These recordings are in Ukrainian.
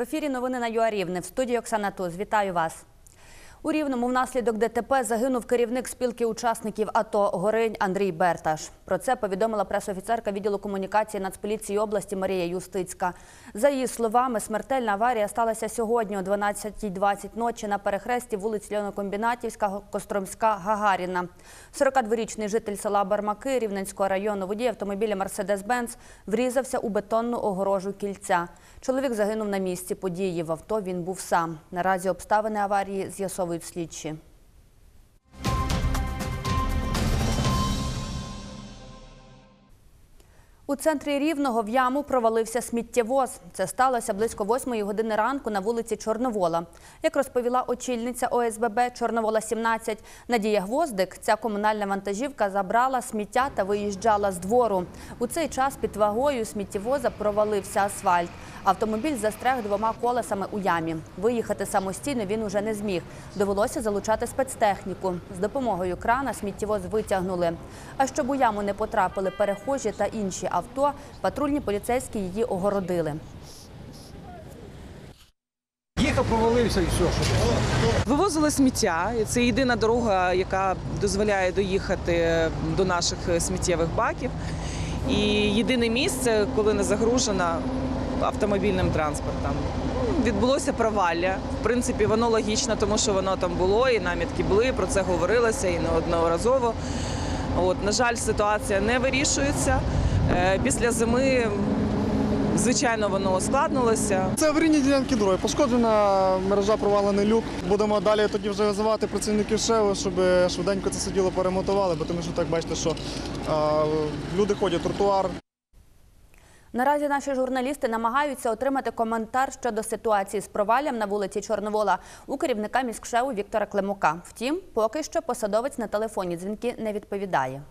В ефірі новини на ЮА Рівне. В студії Оксана Туз. Вітаю вас. У Рівному внаслідок ДТП загинув керівник спілки учасників АТО Горинь Андрій Берташ. Про це повідомила пресофіцерка відділу комунікації Нацполіції області Марія Юстицька. За її словами, смертельна аварія сталася сьогодні о 12.20 ночі на перехресті вулиць Льонокомбінатівська, Костромська, Гагаріна. 42-річний житель села Бармаки Рівненського району водій автомобіля Мерседес-Бенц врізався у бетонну огорожу кільця. Чоловік загинув на місці події. В авто він був сам. Наразі обставини аварії з'ясовують слідчі. У центрі Рівного в яму провалився сміттєвоз. Це сталося близько 8 години ранку на вулиці Чорновола. Як розповіла очільниця ОСББ Чорновола 17 Надія Гвоздик, ця комунальна вантажівка забрала сміття та виїжджала з двору. У цей час під вагою сміттєвоза провалився асфальт. Автомобіль застряг двома колесами у ямі. Виїхати самостійно він уже не зміг. Довелося залучати спецтехніку. З допомогою крана сміттєвоз витягнули. А щоб у яму не потрапили перехожі та інші авто, патрульні поліцейські її огородили. Їхав, провалився і все. Вивозили сміття. Це єдина дорога, яка дозволяє доїхати до наших сміттєвих баків. І єдине місце, коли не загружена автомобільним транспортом. Ну, Відбулося провалля. В принципі, воно логічно, тому що воно там було, і намітки були, про це говорилося і неодноразово. От, на жаль, ситуація не вирішується. Е, Після зими, звичайно, воно ускладнилося. Це аварійні ділянки дороги. Пошкоджена мережа провалений люк. Будемо далі тоді вже визивати працівників ШЕО, щоб швиденько це все діло поремонтували, бо тому що так бачите, що а, люди ходять тротуар. Наразі наші журналісти намагаються отримати коментар щодо ситуації з проваллям на вулиці Чорновола у керівника міськшеу Віктора Климука. Втім, поки що посадовець на телефонні дзвінки не відповідає.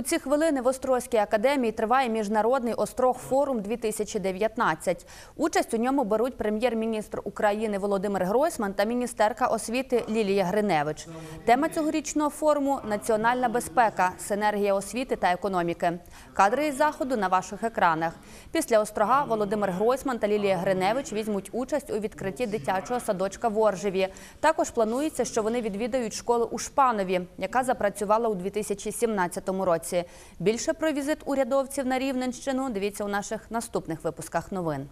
У ці хвилини в Острозькій академії триває міжнародний острог форум 2019 Участь у ньому беруть прем'єр-міністр України Володимир Гройсман та міністерка освіти Лілія Гриневич. Тема цьогорічного форуму національна безпека, синергія освіти та економіки. Кадри із заходу на ваших екранах. Після острога Володимир Гройсман та Лілія Гриневич візьмуть участь у відкритті дитячого садочка в Оржеві. Також планується, що вони відвідають школу у Шпанові, яка запрацювала у 2017 році. Більше про візит урядовців на Рівненщину дивіться у наших наступних випусках новин.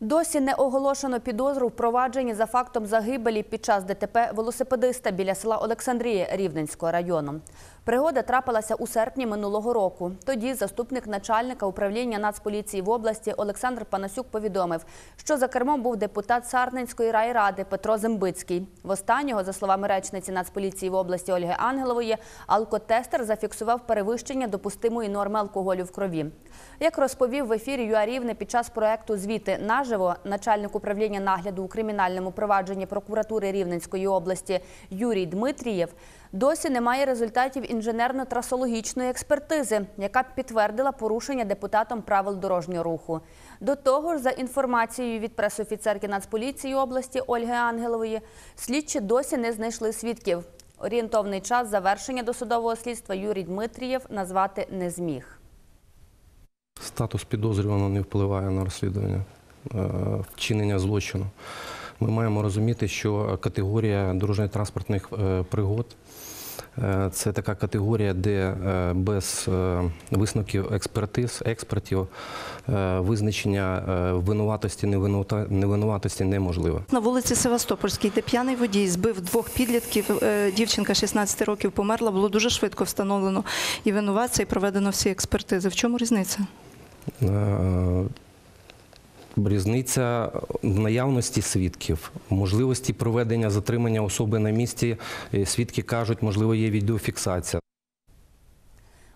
Досі не оголошено підозру в провадженні за фактом загибелі під час ДТП велосипедиста біля села Олександрія Рівненського району. Пригода трапилася у серпні минулого року. Тоді заступник начальника управління Нацполіції в області Олександр Панасюк повідомив, що за кермом був депутат Сарненської райради Петро Зембицький. В останнього, за словами речниці Нацполіції в області Ольги Ангелової, алкотестер зафіксував перевищення допустимої норми алкоголю в крові. Як розповів в ефірі ЮА Рівне під час проекту Звіти наживо начальник управління нагляду у кримінальному провадженні прокуратури Рівненської області Юрій Дмитрієв, досі немає результатів інженерно-трасологічної експертизи, яка б підтвердила порушення депутатом правил дорожнього руху. До того ж, за інформацією від пресофіцерки Нацполіції області Ольги Ангелової, слідчі досі не знайшли свідків. Орієнтовний час завершення досудового слідства Юрій Дмитрієв назвати не зміг. Статус підозрюваного не впливає на розслідування вчинення злочину. Ми маємо розуміти, що категорія дорожньо-транспортних е, пригод е, це така категорія, де е, без е, висновків експертиз, експертів е, визначення е, винуватості, невинуватості неможливе. На вулиці Севастопольській, де п'яний водій збив двох підлітків, е, дівчинка 16 років померла, було дуже швидко встановлено і винуватця, і проведено всі експертизи. В чому різниця? Різниця в наявності свідків, можливості проведення затримання особи на місці. Е, Свідки кажуть, можливо, є відеофіксація.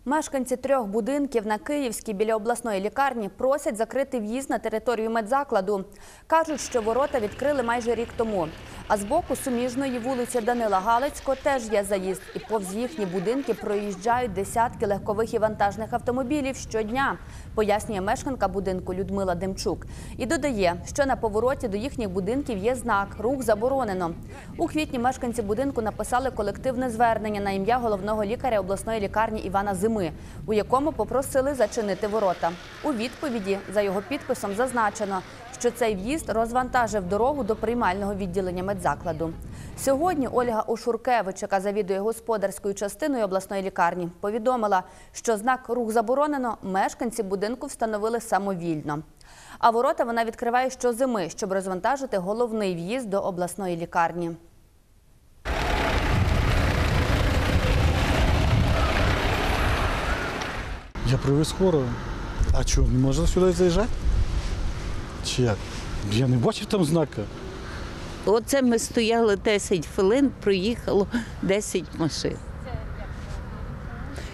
Мешканці трьох будинків на Київській біля обласної лікарні просять закрити в'їзд на територію медзакладу. Кажуть, що ворота відкрили майже рік тому. А з боку суміжної вулиці Данила Галицького теж є заїзд. І повз їхні будинки проїжджають десятки легкових і вантажних автомобілів щодня, пояснює мешканка будинку Людмила Демчук. І додає, що на повороті до їхніх будинків є знак Рух заборонено. У квітні мешканці будинку написали колективне звернення на ім'я головного лікаря обласної лікарні Івана Зими, у якому попросили зачинити ворота. У відповіді за його підписом зазначено, що цей в'їзд розвантажив дорогу до приймального відділення медзакладу. Сьогодні Ольга Ошуркевич, яка завідує господарською частиною обласної лікарні, повідомила, що знак рух заборонено мешканці будинку встановили самовільно. А ворота вона відкриває щозими, щоб розвантажити головний в'їзд до обласної лікарні. Я привез хворого. А що, не можна сюди заїжджати? Чи як? Я не бачив там знака. Оце ми стояли 10 хвилин, проїхало 10 машин.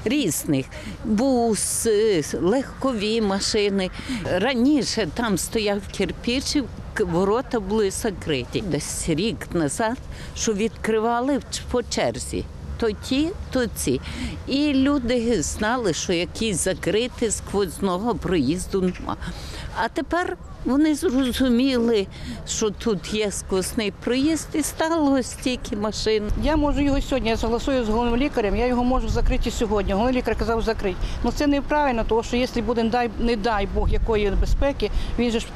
Різних бус, легкові машини. Раніше там стояв кирпич, к- ворота були закриті. Десь рік назад, що відкривали по черзі. То ті, то ці. І люди знали, що якісь закрити сквозного проїзду нема. А тепер вони зрозуміли, що тут є сквозний проїзд, і стало стільки машин. Я можу його сьогодні, я согласую з головним лікарем, я його можу закрити сьогодні. Головний лікар казав закрити. Ну це неправильно, тому що якщо буде, не дай, не дай Бог, якої небезпеки, він же ж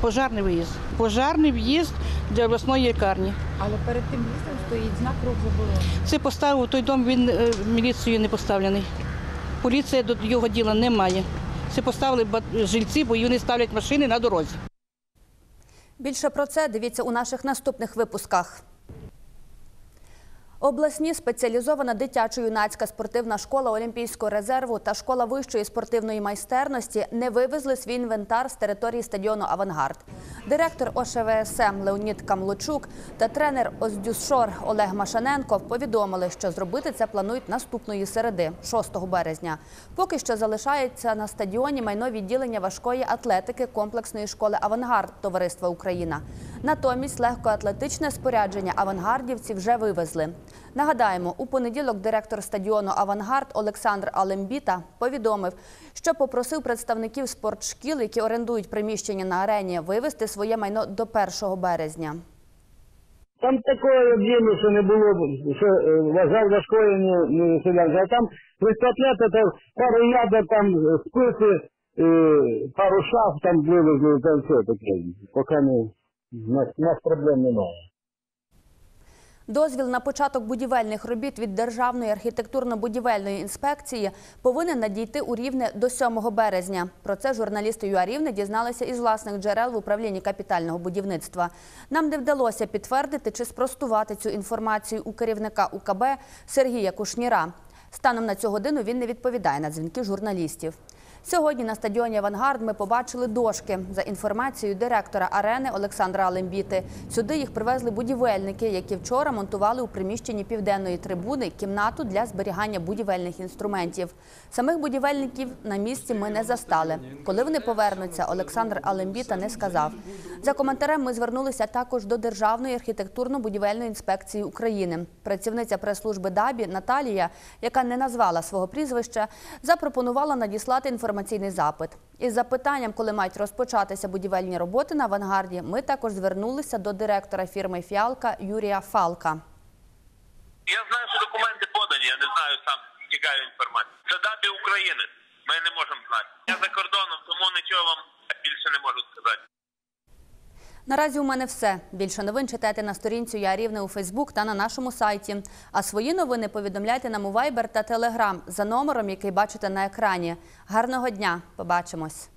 пожарний виїзд. Пожарний в'їзд для обласної лікарні. Але перед тим містом стоїть знак заборонений. Це поставив той дом, він е, міліцією не поставлений. Поліція до його діла не має. Це поставили жильці, бо вони ставлять машини на дорозі. Більше про це дивіться у наших наступних випусках. Обласні спеціалізована дитячо-юнацька спортивна школа Олімпійського резерву та школа вищої спортивної майстерності не вивезли свій інвентар з території стадіону Авангард. Директор ОШВСМ Леонід Камлочук та тренер Оздюшор Олег Машаненко повідомили, що зробити це планують наступної середи, 6 березня. Поки що залишається на стадіоні майно відділення важкої атлетики комплексної школи Авангард Товариства Україна. Натомість легкоатлетичне спорядження авангардівці вже вивезли. Нагадаємо, у понеділок директор стадіону Авангард Олександр Алембіта повідомив, що попросив представників спортшкіл, які орендують приміщення на арені, вивезти своє майно до 1 березня. Там такое об'єму, що не було, що е, вважав важкою не, не селянка. А там пристатлета, там пару ядер, там списи, е, пару шаф там вивезли, там все таке. Поки не, нас, нас проблем немає. Дозвіл на початок будівельних робіт від Державної архітектурно-будівельної інспекції повинен надійти у Рівне до 7 березня. Про це журналісти ЮА Рівне дізналися із власних джерел в управлінні капітального будівництва. Нам не вдалося підтвердити чи спростувати цю інформацію у керівника УКБ Сергія Кушніра. Станом на цю годину він не відповідає на дзвінки журналістів. Сьогодні на стадіоні Авангард ми побачили дошки. За інформацією директора арени Олександра Алембіти, сюди їх привезли будівельники, які вчора монтували у приміщенні південної трибуни кімнату для зберігання будівельних інструментів. Самих будівельників на місці ми не застали. Коли вони повернуться, Олександр Алембіта не сказав. За коментарем ми звернулися також до Державної архітектурно-будівельної інспекції України. Працівниця прес-служби ДАБІ Наталія, яка не назвала свого прізвища, запропонувала надіслати інформаційний запит. Із запитанням, коли мають розпочатися будівельні роботи на авангарді, ми також звернулися до директора фірми Фіалка Юрія Фалка. Я знаю, що документи подані, я не знаю сам цікаві інформації. Це дати України. Ми не можемо знати. Я за кордоном, тому нічого вам більше не можу сказати. Наразі у мене все. Більше новин читайте на сторінці Я Рівне у Фейсбук та на нашому сайті. А свої новини повідомляйте нам у Viber та Telegram за номером, який бачите на екрані. Гарного дня! Побачимось!